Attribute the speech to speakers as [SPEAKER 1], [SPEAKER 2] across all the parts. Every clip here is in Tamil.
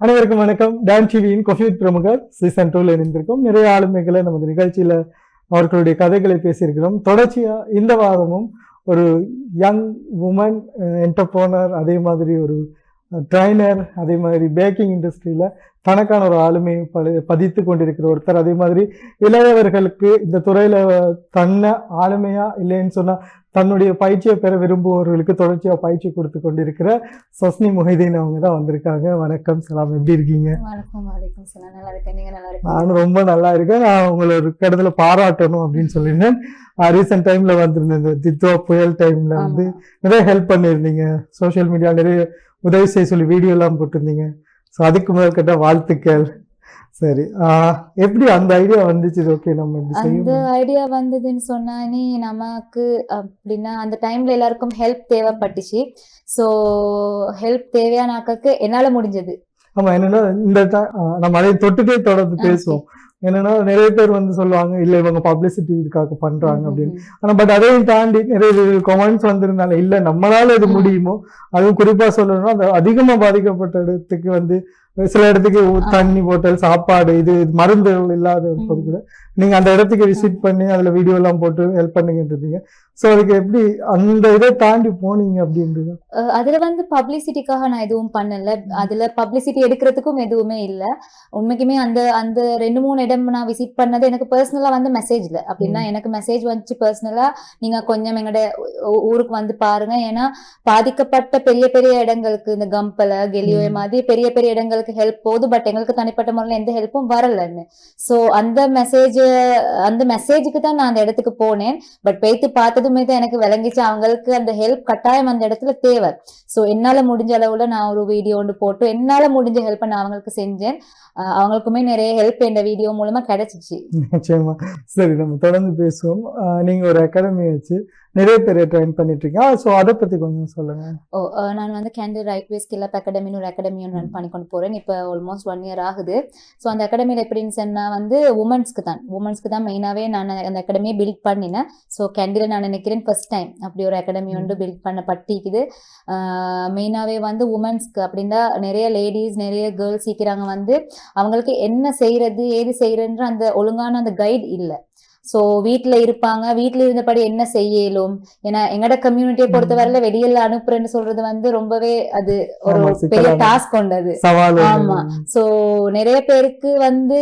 [SPEAKER 1] அனைவருக்கும் வணக்கம். டான் டிவியின் கொஃபித் பிரமுகர் சீசன் டூவில் இணைந்திருக்கோம். நிறைய ஆளுமைகளை நமது நிகழ்ச்சியில் அவர்களுடைய கதைகளை பேசியிருக்கிறோம். தொடர்ச்சியாக இந்த வாரமும் ஒரு யங் உமன் என்டர்போனர் அதே மாதிரி ஒரு eh, ட்ரைனர் அதே மாதிரி பேக்கிங் இண்டஸ்ட்ரியில் தனக்கான ஒரு ஆளுமையை பதி பதித்து கொண்டிருக்கிற ஒருத்தர். அதே மாதிரி இளையவர்களுக்கு இந்த துறையில் தன்னை ஆளுமையாக இல்லைன்னு சொன்னால் தன்னுடைய பயிற்சியை பெற விரும்புபவர்களுக்கு தொடர்ச்சியா பயிற்சி கொடுத்து கொண்டிருக்கிற சொஸ்னி மொஹிதீன் அவங்க தான் வந்திருக்காங்க. வணக்கம் சலாம். எப்படி இருக்கீங்க? நானும் ரொம்ப நல்லா இருக்கேன். நான் உங்களை ஒரு இடத்துல பாராட்டணும் அப்படின்னு சொல்லியிருந்தேன். ரீசெண்ட் டைம்ல வந்திருந்தேன். இந்த தித்வா புயல் டைம்ல வந்து நிறைய ஹெல்ப் பண்ணியிருந்தீங்க. சோஷியல் மீடியா நிறைய உதவி செய்ய சொல்லி வீடியோ எல்லாம் போட்டிருந்தீங்க. ஸோ அதுக்கு முதல் கேட்ட வாழ்த்துக்கள். சரி. எப்படி அந்த ஐடியா வந்துச்சு? ஓகே நம்ம
[SPEAKER 2] அந்த ஐடியா வந்ததுன்னு சொன்னானே நமக்கு அப்படின்னா அந்த டைம்ல எல்லாருக்கும் ஹெல்ப் தேவைப்பட்டுச்சு. ஸோ ஹெல்ப் தேவையானாக்கு என்னால முடிஞ்சது.
[SPEAKER 1] ஆமா என்னன்னா இந்த நம்ம அதை தொட்டுட்டே தொடர்ந்து பேசுவோம். என்னன்னா நிறைய பேர் வந்து சொல்லுவாங்க இல்ல இவங்க பப்ளிசிட்டி இதுக்காக பண்றாங்க அப்படின்னு. ஆனா பட் அதையும் தாண்டி நிறைய கமெண்ட்ஸ் வந்திருந்தால இல்ல நம்மளால இது. முடியுமோ? அதுவும் குறிப்பா சொல்லணும்னா அந்த அதிகமா பாதிக்கப்பட்ட இடத்துக்கு வந்து சில இடத்துக்கு. தண்ணி போட்டல் சாப்பாடு இது மருந்துகள் இல்லாத போது
[SPEAKER 2] ம்.
[SPEAKER 1] கூட நீங்க அந்த இடத்துக்கு விசிட் பண்ணி அதுல வீடியோ எல்லாம் போட்டு ஹெல்ப் இருந்தீங்க. சோ அதுக்கு எப்படி அந்த இதை தாண்டி போனீங்க அப்படின்றது?
[SPEAKER 2] அதுல வந்து பப்ளிசிட்டிக்காக நான் எதுவும் பண்ணல. அதுல பப்ளிசிட்டி எடுக்கிறதுக்கும் எதுவுமே இல்ல. உண்மைக்குமே அந்த அந்த ரெண்டு மூணு இடம் நான் விசிட் பண்ணது எனக்கு பர்சனலா வந்து மெசேஜ்ல அப்படின்னா எனக்கு மெசேஜ் வந்துச்சு பர்சனலா நீங்க கொஞ்சம் எங்களோட ஊருக்கு வந்து பாருங்க. ஏன்னா பாதிக்கப்பட்ட பெரிய பெரிய இடங்களுக்கு இந்த கம்பல கெலியோ. மாதிரி பெரிய பெரிய இடங்களுக்கு ஹெல்ப் போகுது. பட் எங்களுக்கு தனிப்பட்ட முறையில் எந்த ஹெல்ப்பும் வரலன்னு. சோ அந்த மெசேஜ் அந்த மெசேஜுக்கு தான் நான் அந்த இடத்துக்கு போனேன். பட் பேத்து பார்த்ததுமே தான் எனக்கு விளங்கிச்சு அவங்களுக்கு அந்த ஹெல்ப் கட்டாயம் அந்த இடத்துல தேவை. சோ என்னால முடிஞ்ச அளவுல நான் ஒரு வீடியோ ஒன்று போட்டு என்னால முடிஞ்ச ஹெல்ப்பை நான் அவங்களுக்கு செஞ்சேன். அவங்களுக்குமே நிறைய ஹெல்ப் இந்த வீடியோ மூலமா கிடைச்சிச்சு.
[SPEAKER 1] நிச்சயமா. சரி நம்ம தொடர்ந்து பேசுவோம். நீங்க ஒரு அகாடமி வச்சு நிறைய பேரை ட்ரெயின் பண்ணிட்டு இருக்கீங்க. ஸோ அதை பத்தி கொஞ்சம் சொல்லுங்க.
[SPEAKER 2] ஓ நான் வந்து candle right way skill up அகாடமின்னு ஒரு அகாடமி ஒன்று ரன் பண்ணி கொண்டு போறேன். இப்போ ஆல்மோஸ்ட் ஒன் இயர் ஆகுது. ஸோ அந்த அகாடமியில் எப்படின்னு சொன்னா வந்து உமன்ஸ்க்கு தான். உமன்ஸ்க்கு தான் மெயினாகவே நான் அந்த அகாடமியை பில்ட் பண்ணினேன். ஸோ கேண்டில் நான் நினைக்கிறேன் ஃபர்ஸ்ட் டைம் அப்படி ஒரு அகாடமி வந்து பில்ட் பண்ண பட்டிக்குது. மெயினாகவே வந்து உமன்ஸ்க்கு அப்படின்னா நிறைய லேடிஸ் நிறைய கேர்ள்ஸ் சீக்கிரங்க வந்து அவங்களுக்கு என்ன செய்யறது ஏது செய்யறன்ற அந்த ஒழுங்கான அந்த கைட் இல்லை. ஸோ வீட்டில் இருப்பாங்க. வீட்டில் இருந்தபடி என்ன செய்யலும்? ஏன்னா எங்கட கம்யூனிட்டியை பொறுத்தவரையில வெளியில அனுப்புறேன்னு சொல்றது வந்து ரொம்பவே அது ஒரு பெரிய டாஸ்க் கொண்டது. ஆமா. சோ நிறைய பேருக்கு வந்து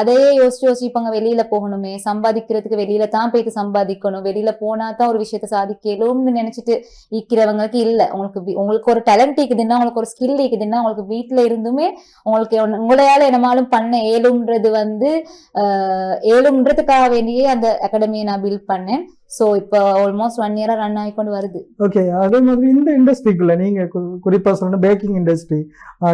[SPEAKER 2] அதையே யோசிச்சு யோசிப்பாங்க. வெளியில போகணுமே. சம்பாதிக்கிறதுக்கு வெளியில தான் போயிட்டு சம்பாதிக்கணும். வெளியில போனா தான் ஒரு விஷயத்த சாதிக்கலும்னு நினைச்சிட்டு இருக்கிறவங்களுக்கு இல்ல. உங்களுக்கு உங்களுக்கு ஒரு டேலண்ட் இருக்குதுன்னா உங்களுக்கு ஒரு ஸ்கில் இருக்குதுன்னா உங்களுக்கு வீட்டுல இருந்துமே உங்களுக்கு உங்களையால என்னமாலும் பண்ண ஏழும்ன்றது வந்து ஆஹ், ஏழும்ன்றதுக்காக மாதிரியே அந்த அகாடமியை நான் பில்ட் பண்ணேன். சோ இப்போ ஆல்மோஸ்ட் ஒன் இயரா ரன் ஆகிக்கொண்டு வருது.
[SPEAKER 1] ஓகே அதே மாதிரி இந்த இண்டஸ்ட்ரிக்குள்ள நீங்க கு- குறிப்பா சொல்லணும் பேக்கிங் இண்டஸ்ட்ரி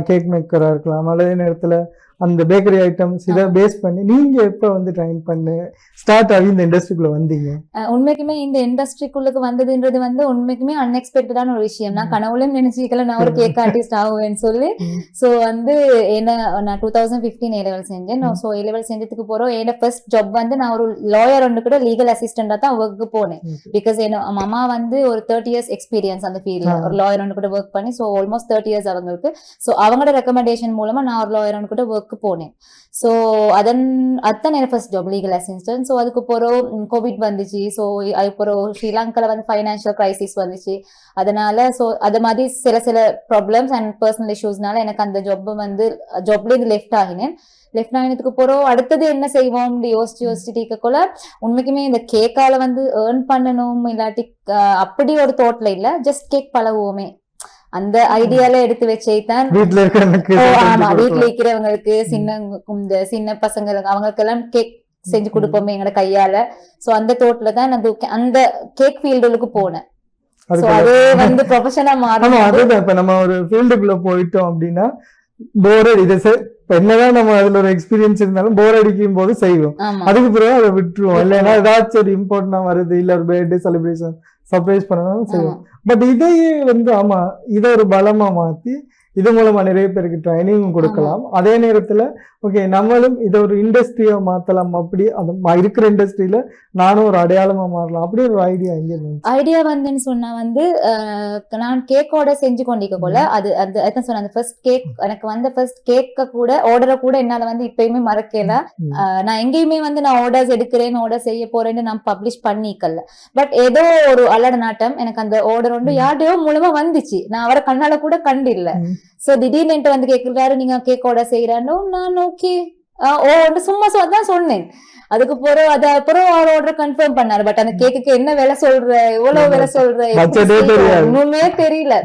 [SPEAKER 1] கேக் மேக்கரா இருக்கலாம். அதே நேரத்துல அந்த பேக்கரி ஐட்டம்ஸ் இதை பேஸ் பண்ணி நீங்க எப்ப வந்து ட்ரைன் பண்ணு ஸ்டார்ட் ஆகி இந்த இண்டஸ்ட்ரிக்குள்ள வந்தீங்க?
[SPEAKER 2] உண்மைக்குமே இந்த இண்டஸ்ட்ரிக்குள்ளுக்கு வந்ததுன்றது வந்து உண்மைக்குமே அன்எக்ஸ்பெக்டடான ஒரு விஷயம். நான். கனவுலையும் நினைச்சிக்கல நான் ஒரு கேக் ஆர்டிஸ்ட் ஆகுவேன்னு சொல்லி. ஸோ வந்து என்ன நான் two thousand fifteen A level செஞ்சேன். ஸோ ஏ லெவல் செஞ்சதுக்கு போகிறோம் என்னோட ஃபர்ஸ்ட் ஜாப் வந்து நான் ஒரு லாயர் ஒன்று கூட லீகல் அசிஸ்டண்டாக தான் ஒர்க்கு போனேன். பிகாஸ் என்ன அம்மா வந்து ஒரு தேர்ட்டி இயர்ஸ் எக்ஸ்பீரியன்ஸ் அந்த ஃபீல்டில். ஒரு லாயர் ஒன்று கூட ஒர்க் பண்ணி ஸோ ஆல்மோஸ்ட் தேர்ட்டி இயர்ஸ் அவங்களுக்கு. ஸோ அவங்களோட ரெக்கமெண்டேஷன் மூலமா நான் ஒரு லாயர் ஒன்று கூட ஒர்க்கு போனேன். ஸோ அதன் அதுதான் எனக்கு first job legal assistant so அதுக்கு போகிறோம் கோவிட் வந்துச்சு. ஸோ அதுக்கு போகிறோம் ஸ்ரீலங்காவில் வந்து ஃபைனான்ஷியல் கிரைசிஸ் வந்துச்சு. அதனால ஸோ அது மாதிரி சில சில ப்ராப்ளம்ஸ் அண்ட் பர்சனல் இஷ்யூஸ்னால எனக்கு அந்த ஜாப் வந்து ஜாப்லேருந்து லெஃப்ட் ஆகினேன். லெஃப்ட் போகிறோம் அடுத்தது என்ன செய்வோம்னு யோசிச்சு யோசிச்சுட்டு இருக்கக்குள்ள உண்மைக்குமே இந்த கேக்கால வந்து ஏர்ன் பண்ணணும் இல்லாட்டி அப்படி ஒரு தோட்ல இல்ல. ஜஸ்ட் கேக் பழகுவோமே. அந்த ஐடியால எடுத்து வச்சே தான்
[SPEAKER 1] வீட்டுல
[SPEAKER 2] ஆமா. வீட்ல
[SPEAKER 1] கொடுக்கலாம்.
[SPEAKER 2] இருக்கிறவங்களுக்கு சின்ன இந்த சின்ன பசங்களுக்கு அவங்களுக்கு எல்லாம் கேக் செஞ்சு கொடுப்போமே எங்களோட கையால. சோ அந்த தோட்ல தான் நான் அந்த கேக் ஃபீல்டுக்கு போனேன். அது வந்து ப்ரொஃபஷனா மாறும்
[SPEAKER 1] அதுதான். இப்ப நம்ம ஒரு ஃபீல்டுக்குள்ள போயிட்டோம் அப்படின்னா போர் இதை இப்ப என்னதான் நம்ம அதுல ஒரு எக்ஸ்பீரியன்ஸ் இருந்தாலும் போர் அடிக்கும் போது செய்வோம். அதுக்கு பிறகு அதை விட்டுருவோம். இல்லைன்னா ஏதாச்சும் ஒரு இம்பார்ட்டன்டா வருது இல்ல ஒரு பர்த்டே செலிப்ரேஷன் சர்ப்ரைஸ் பண்ணணும் செய்வோம். பட் இதையே வந்து ஆமா இதை ஒரு பலமா மாத்தி இது மூலமா நிறைய பேருக்கு ட்ரைனிங்கும் கொடுக்கலாம். அதே நேரத்துல ஓகே நம்மளும் இதை ஒரு இண்டஸ்ட்ரியா மாத்தலாம். அப்படி அந்த இருக்கிற இண்டஸ்ட்ரியில நானும் ஒரு அடையாளமா மாறலாம். அப்படி ஒரு ஐடியா எங்க இருந்து
[SPEAKER 2] ஐடியா வந்துன்னு சொன்னா வந்து நான் கேக் ஆர்டர் செஞ்சு கொண்டிருக்க போல. அது அது அதான் சொன்னேன் அந்த ஃபர்ஸ்ட் கேக் எனக்கு வந்த ஃபர்ஸ்ட் கேக்க கூட ஆர்டரை கூட என்னால வந்து இப்பயுமே மறக்கல. நான் எங்கேயுமே வந்து நான் ஆர்டர்ஸ் எடுக்கிறேன் ஆர்டர் செய்ய போறேன்னு நான் பப்ளிஷ் பண்ணிக்கல. பட் ஏதோ ஒரு அலட நாட்டம் எனக்கு அந்த ஆர்டர் ஒன்று. யார்டையோ மூலமா வந்துச்சு. நான் அவரை கண்ணால கூட கண்டில்ல. சோ திடீர்னு என்கிட்ட வந்து கேக்குறாரு நீங்க கேக் ஆர்டர் செய்யறானோ நான் ஓகே ஓ சும்மா தான் சொன்னேன். அதுக்கு பிறகு அது அப்புறம் அவர் ஆர்டர் கன்ஃபார்ம் பண்ணாரு. பட் அந்த கேக்குக்கு என்ன விலை சொல்ற எவ்வளவு விலை சொல்ற. ஒண்ணுமே தெரியல.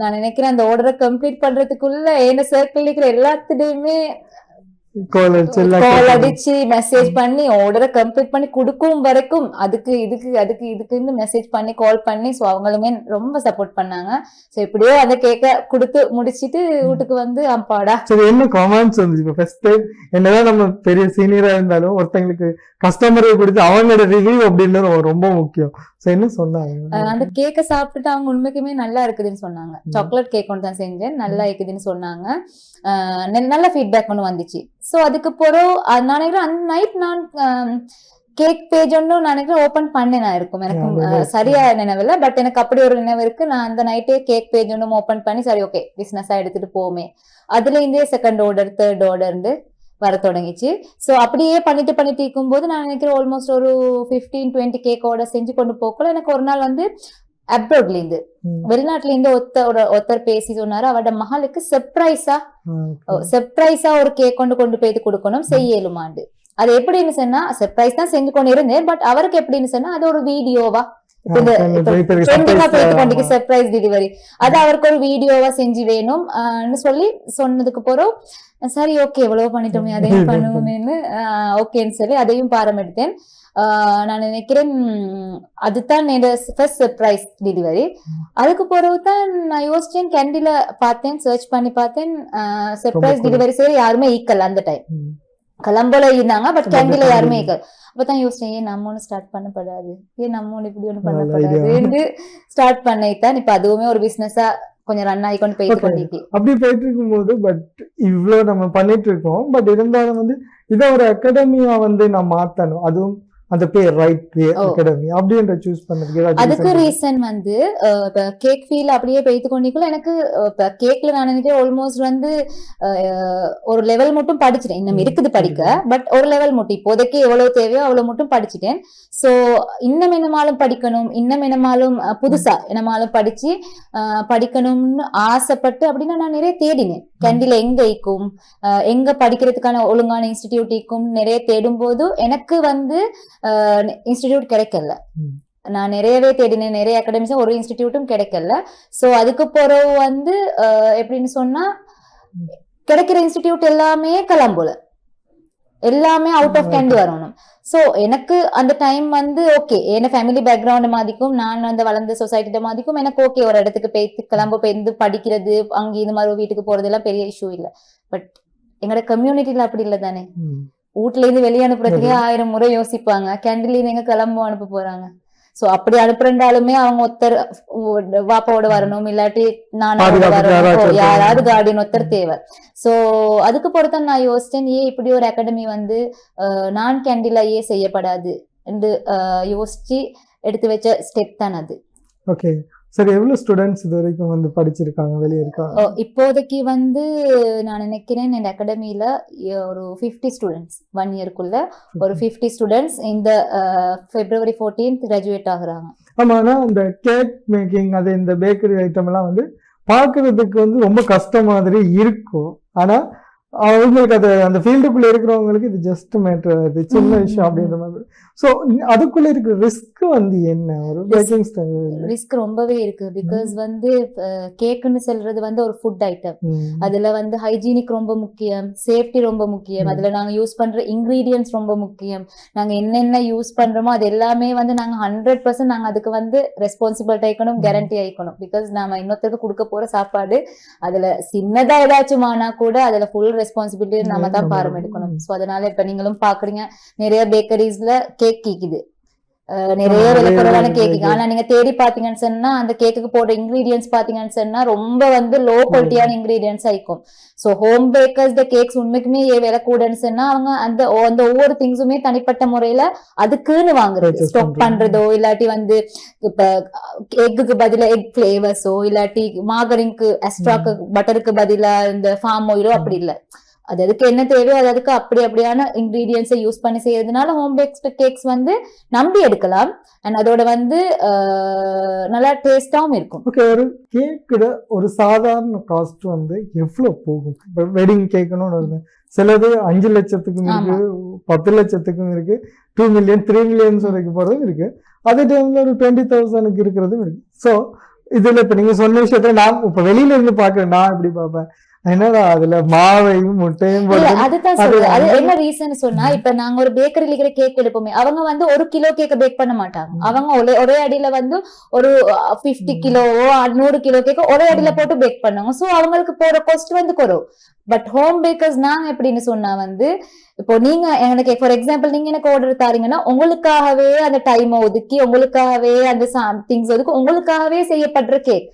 [SPEAKER 2] நான் நினைக்கிறேன் அந்த ஆர்டரை கம்ப்ளீட் பண்றதுக்குள்ள என்ன சர்க்கிள் இருக்கிற
[SPEAKER 1] எல்லாம்
[SPEAKER 2] கால். அடிச்சு மெசேஜ் பண்ணி. ஆர்டரை கம்ப்ளீட் பண்ணி கொடுக்கும் வரைக்கும் அதுக்கு இதுக்கு அதுக்கு இதுக்குன்னு மெசேஜ் பண்ணி கால் பண்ணி ஸோ அவங்களுமே ரொம்ப சப்போர்ட் பண்ணாங்க. ஸோ எப்படியோ அந்த கேக்க கொடுத்து முடிச்சிட்டு வீட்டுக்கு வந்து அப்பாடா
[SPEAKER 1] சரி என்ன கமெண்ட்ஸ் வந்துச்சு? இப்போ ஃபர்ஸ்ட் டைம் என்னதான் நம்ம பெரிய சீனியரா இருந்தாலும் ஒருத்தங்களுக்கு கஸ்டமரை கொடுத்து அவங்களோட ரிவ்யூ அப்படின்றது ரொம்ப முக்கியம். சோ என்ன சொன்னாங்க?
[SPEAKER 2] அந்த கேக்க சாப்பிட்டுட்டு அவங்க உண்மைக்குமே நல்லா இருக்குதுன்னு சொன்னாங்க. சாக்லேட் கேக் ஒன்று தான் செஞ்சேன். நல்லா இருக்குதுன்னு சொன்னாங்க. நல்ல ஃபீட்பேக் ஒன்று வந்துச்சு. ஸோ அதுக்கு பிறகு நான் நினைக்கிறேன் அந்த நைட் நான் கேக் பேஜ் ஒன்றும் நான் நினைக்கிறேன் ஓப்பன் பண்ண நான் இருக்கும். எனக்கு
[SPEAKER 1] அது-
[SPEAKER 2] சரியா நினைவில்லை பட் எனக்கு அப்படி ஒரு நினைவு இருக்கு. நான் அந்த நைட்டே கேக் பேஜ் ஒன்றும் ஓப்பன் பண்ணி சரி ஓகே பிஸ்னஸா எடுத்துட்டு போமே அதுல இருந்தே செகண்ட் ஆர்டர் தேர்ட் ஆர்டர்ந்து வர தொடங்கிச்சு. ஸோ அப்படியே பண்ணிட்டு பண்ணிட்டு இருக்கும்போது நான் நினைக்கிறேன் ஆல்மோஸ்ட் ஒரு ஃபிஃப்டீன் டுவெண்ட்டி கேக் ஆர்டர் செஞ்சு கொண்டு போக்கல எனக்கு ஒரு நாள் வந்து அப்ரோட்ல இருந்து. வெளிநாட்டுல இருந்து ஒருத்தர் ஒருத்தர் பேசி சொன்னாரு அவட மகளுக்கு சர்ப்ரைஸா. சர்ப்ரைஸா ஒரு கேக் கொண்டு கொண்டு போய் கொடுக்கணும் செய்யலுமாண்டு அது எப்படின்னு சொன்னா சர்ப்ரைஸ் தான் செஞ்சு கொண்டு இருந்தேன் பட் அவருக்கு எப்படின்னு சொன்னா அது ஒரு வீடியோவா
[SPEAKER 1] ஆமா.
[SPEAKER 2] சர்ப்ரைஸ் டெலிவரி அது அவருக்கு ஒரு வீடியோவா செஞ்சு வேணும். சொல்லி சொன்னதுக்கு போறோம் சரி ஓகே எவ்வளவு பண்ணிட்டோமே அதையும் பண்ணுவோமேன்னு ஓகேன்னு சொல்லி அதையும் பாரம் எடுத்தேன் ஆஹ் நான் நினைக்கிறேன் அதுதான் என்னோட ஃபர்ஸ்ட் சர்ப்ரைஸ் டெலிவரி அதுக்கு பிறகு தான் நான் யோசிச்சேன் கேண்டில பார்த்தேன் சர்ச் பண்ணி பார்த்தேன். சர்ப்ரைஸ். டெலிவரி செய்ய யாருமே ஈக்கல் அந்த டைம்
[SPEAKER 1] ம்.
[SPEAKER 2] கலம்பல இருந்தாங்க பட் கேண்டில யாருமே ஈக்கல் அப்பதான் யோசிச்சேன் ஏன் நம்ம ஒண்ணு ஸ்டார்ட் பண்ணப்படாது ஏன் நம்ம ஒண்ணு இப்படி
[SPEAKER 1] idea.
[SPEAKER 2] பண்ணப்படாது ஸ்டார்ட் பண்ணித்தான் இப்ப அதுவுமே ஒரு பிசினஸா கொஞ்சம் ரன் ஆகி கொண்டு போயிட்டு. கொண்டிருக்கு
[SPEAKER 1] அப்படி போயிட்டு இருக்கும்போது பட் இவ்ளோ நம்ம பண்ணிட்டு இருக்கோம் பட் இருந்தாலும் வந்து இதை ஒரு அகாடமியா வந்து நான் மாத்தணும் அதுவும் அந்த பேர் ரைட். அகாடமி அப்படின்ற சூஸ் பண்ணதுக்கு
[SPEAKER 2] அதுக்கு? ரீசன் வந்து கேக் ஃபீல் அப்படியே பெய்து கொண்டிருக்கல. எனக்கு கேக்ல நான் நினைக்கிறேன் ஆல்மோஸ்ட் வந்து ஒரு லெவல் மட்டும் படிச்சிட்டேன். இன்னும் இருக்குது படிக்க பட் ஒரு லெவல் மட்டும். இப்போதைக்கு எவ்வளவு தேவையோ அவ்வளவு மட்டும் படிச்சிட்டேன். சோ இன்னும் என்னமாலும் படிக்கணும் இன்னும் என்னமாலும் புதுசா என்னமாலும் படிச்சு படிக்கணும்னு ஆசைப்பட்டு அப்படின்னு நான் நிறைய தேடினேன். கேண்டில எங்க இருக்கும் அஹ், எங்க படிக்கிறதுக்கான ஒழுங்கான இன்ஸ்டிடியூட் இருக்கும் நிறைய தேடும் போது எனக்கு வந்து இன்ஸ்டிடியூட் கிடைக்கல. நான் நிறையவே தேடினேன். நிறைய அகாடமிஸ் ஒரு இன்ஸ்டிடியூட்டும் கிடைக்கல. சோ அதுக்கு பிறகு வந்து எப்படின்னு சொன்னா கிடைக்கிற இன்ஸ்டிடியூட் எல்லாமே கலம்புல எல்லாமே அவுட் ஆஃப் கேண்டி வரணும். சோ எனக்கு அந்த டைம் வந்து ஓகே என்ன ஃபேமிலி பேக்ரவுண்ட் மாதிரிக்கும் நான் அந்த வளர்ந்த சொசைட்டிட்ட மாதிரிக்கும் எனக்கு ஓகே ஒரு இடத்துக்கு போய் கிளம்ப போயிருந்து படிக்கிறது அங்க இந்த மாதிரி வீட்டுக்கு போறது எல்லாம் பெரிய இஷ்யூ இல்ல. பட் எங்களோட கம்யூனிட்டில அப்படி இல்ல தானே.
[SPEAKER 1] ம்.
[SPEAKER 2] வீட்ல இருந்து வெளியே அனுப்புறதுக்கே ஆயிரம் முறை யோசிப்பாங்க. கேண்டில் எங்க கிளம்ப அனுப்ப போறாங்க. சோ அப்படி அனுப்புறண்டாலுமே அவங்க ஒருத்தர் வாப்பாவோட வரணும். இல்லாட்டி நானோட
[SPEAKER 1] பாதுகாப்புக்கு
[SPEAKER 2] வரணும். யாராவது. கார்டியன் ஒருத்தர் தேவை. சோ அதுக்கு பொறுத்தான் நான் யோசிச்சேன் ஏன் இப்படி ஒரு அகாடமி வந்து நான் கேண்டிலா ஏன் செய்யப்படாது. என்று யோசிச்சு எடுத்து வச்ச ஸ்டெப் தான் அது.
[SPEAKER 1] ஓகே சரி எவ்வளவு ஸ்டூடெண்ட்ஸ் இது வரைக்கும் வந்து படிச்சிருக்காங்க? வெளியே இருக்காங்க?
[SPEAKER 2] இப்போதைக்கு வந்து நான் நினைக்கிறேன் இந்த அகாடமியில ஒரு ஃபிஃப்டி ஸ்டூடெண்ட்ஸ் ஒன் இயர்க்குள்ள ஒரு ஃபிஃப்டி ஸ்டூடெண்ட்ஸ் இந்த பிப்ரவரி ஃபோர்டீன்த் கிராஜுவேட் ஆகுறாங்க.
[SPEAKER 1] ஆமா ஆனா இந்த கேக் மேக்கிங் அது இந்த பேக்கரி ஐட்டம் எல்லாம் வந்து பார்க்கிறதுக்கு வந்து ரொம்ப கஷ்டம் மாதிரி இருக்கும். ஆனா அவங்களுக்கு அது அந்த ஃபீல்டுக்குள்ள இருக்கிறவங்களுக்கு இது ஜஸ்ட் மேட்டர் அது சின்ன விஷயம் அப்படின்ற மாதிரி. ஸோ அதுக்குள்ள இருக்கிற ரிஸ்க் வந்து என்ன? ஒரு பேக்கிங்
[SPEAKER 2] ரிஸ்க் ரொம்பவே இருக்கு. பிகாஸ் வந்து கேக்குன்னு சொல்றது வந்து ஒரு ஃபுட் ஐட்டம் அதுல வந்து ஹைஜீனிக் ரொம்ப முக்கியம். சேஃப்டி ரொம்ப முக்கியம். அதுல நாங்க யூஸ் பண்ற இன்கிரீடியன்ஸ் ரொம்ப முக்கியம். நாங்க என்னென்ன யூஸ் பண்றோமோ அது எல்லாமே வந்து நாங்க ஹண்ட்ரட் பர்சன்ட் நாங்க அதுக்கு வந்து ரெஸ்பான்சிபிலிட்டி ஆயிக்கணும். கேரண்டி ஆயிக்கணும். பிகாஸ் நாம இன்னொருத்தருக்கு கொடுக்க போற சாப்பாடு அதுல சின்னதா ஏதாச்சும் ஆனா கூட அதுல ஃபுல் ரெஸ்பான்சிபிலிட்டி நாம தான். பாரம் எடுக்கணும். சோ அதனால இப்ப நீங்களும் பாக்குறீங்க. நிறைய பேக்கரிஸ்ல கேக் கீக்குது நிறைய
[SPEAKER 1] ஆமா,
[SPEAKER 2] விலை
[SPEAKER 1] நிறைய
[SPEAKER 2] குறைவான
[SPEAKER 1] விலை
[SPEAKER 2] கேக்கு
[SPEAKER 1] இருக்கு.
[SPEAKER 2] ஆனா நீங்க தேடி பாத்தீங்கன்னு சொன்னா அந்த கேக்குக்கு போடுற இன்கிரீடியன்ஸ் பாத்தீங்கன்னு சொன்னா ரொம்ப வந்து லோ குவாலிட்டியான இன்கிரீடியன்ஸ் ஆயிக்கும். சோ ஹோம் பேக்கர்ஸ் கேக்ஸ் உண்மைக்குமே விலை கூடன்னு சொன்னா அவங்க அந்த அந்த ஒவ்வொரு திங்ஸுமே தனிப்பட்ட முறையில அதுக்குன்னு வாங்குறது. ஸ்டாக். பண்றதோ இல்லாட்டி வந்து இப்ப எக்குக்கு பதிலா எக் பிளேவர்ஸோ இல்லாட்டி மாகரிங்க்கு எக்ஸ்ட்ராக்கு பட்டருக்கு பதிலா இந்த ஃபார்ம் ஆயிலோ அப்படி இல்ல. அது அதுக்கு என்ன தேவையோ அது அதுக்கு அப்படி அப்படியான இன்கிரீடியன்ஸை யூஸ் பண்ணி செய்யறதுனால ஹோம் பேக்ஸ்ட் கேக்ஸ் வந்து நம்பி எடுக்கலாம். அண்ட் அதோட வந்து நல்லா டேஸ்டாவும் இருக்கும்.
[SPEAKER 1] ஓகே ஒரு கேக்கோட ஒரு சாதாரண காஸ்ட் வந்து எவ்வளவு போகும்? இப்போ வெட்டிங் கேட்கணும்னு வருது. சிலது அஞ்சு லட்சத்துக்கும் இருக்கு பத்து லட்சத்துக்கும் இருக்கு டூ மில்லியன் த்ரீ மில்லியன்ஸ் வரைக்கும் போறதும் இருக்கு. அதே டைம்ல ஒரு டுவெண்ட்டி தௌசண்ட்க்கு இருக்கிறதும் இருக்கு. ஸோ இதுல இப்ப நீங்க சொன்ன விஷயத்த நான் இப்ப வெளியில இருந்து பாக்குறேன் நான் எப்படி பார்ப்பேன்? என்னடா அதுல மாவையும் முட்டையும்
[SPEAKER 2] அதுதான்
[SPEAKER 1] அது
[SPEAKER 2] சொல்றேன் அது என்ன ரீசன் சொன்னா இப்ப நாங்க ஒரு பேக்கரியில இருக்கிற கேக் எடுப்போமே அவங்க வந்து ஒரு கிலோ கேக்க பேக் பண்ண மாட்டாங்க. அவங்க ஒரே ஒரே அடியில வந்து ஒரு பிப்டி. கிலோவோ நூறு கிலோ கேக்க ஒரே அடியில. போட்டு பேக் பண்ணுவாங்க சோ அவங்களுக்கு போற காஸ்ட் வந்து குறவு பட் ஹோம் பேக்கர்ஸ் நாங்க எப்படின்னு சொன்னா வந்து இப்போ நீங்க எனக்கு ஃபார் எக்ஸாம்பிள் நீங்க எனக்கு ஆர்டர் தாரீங்கன்னா உங்களுக்காகவே அந்த டைம் ஒதுக்கி உங்களுக்காகவே அந்த திங்ஸ் ஒதுக்கி உங்களுக்காகவே செய்யப்படுற கேக்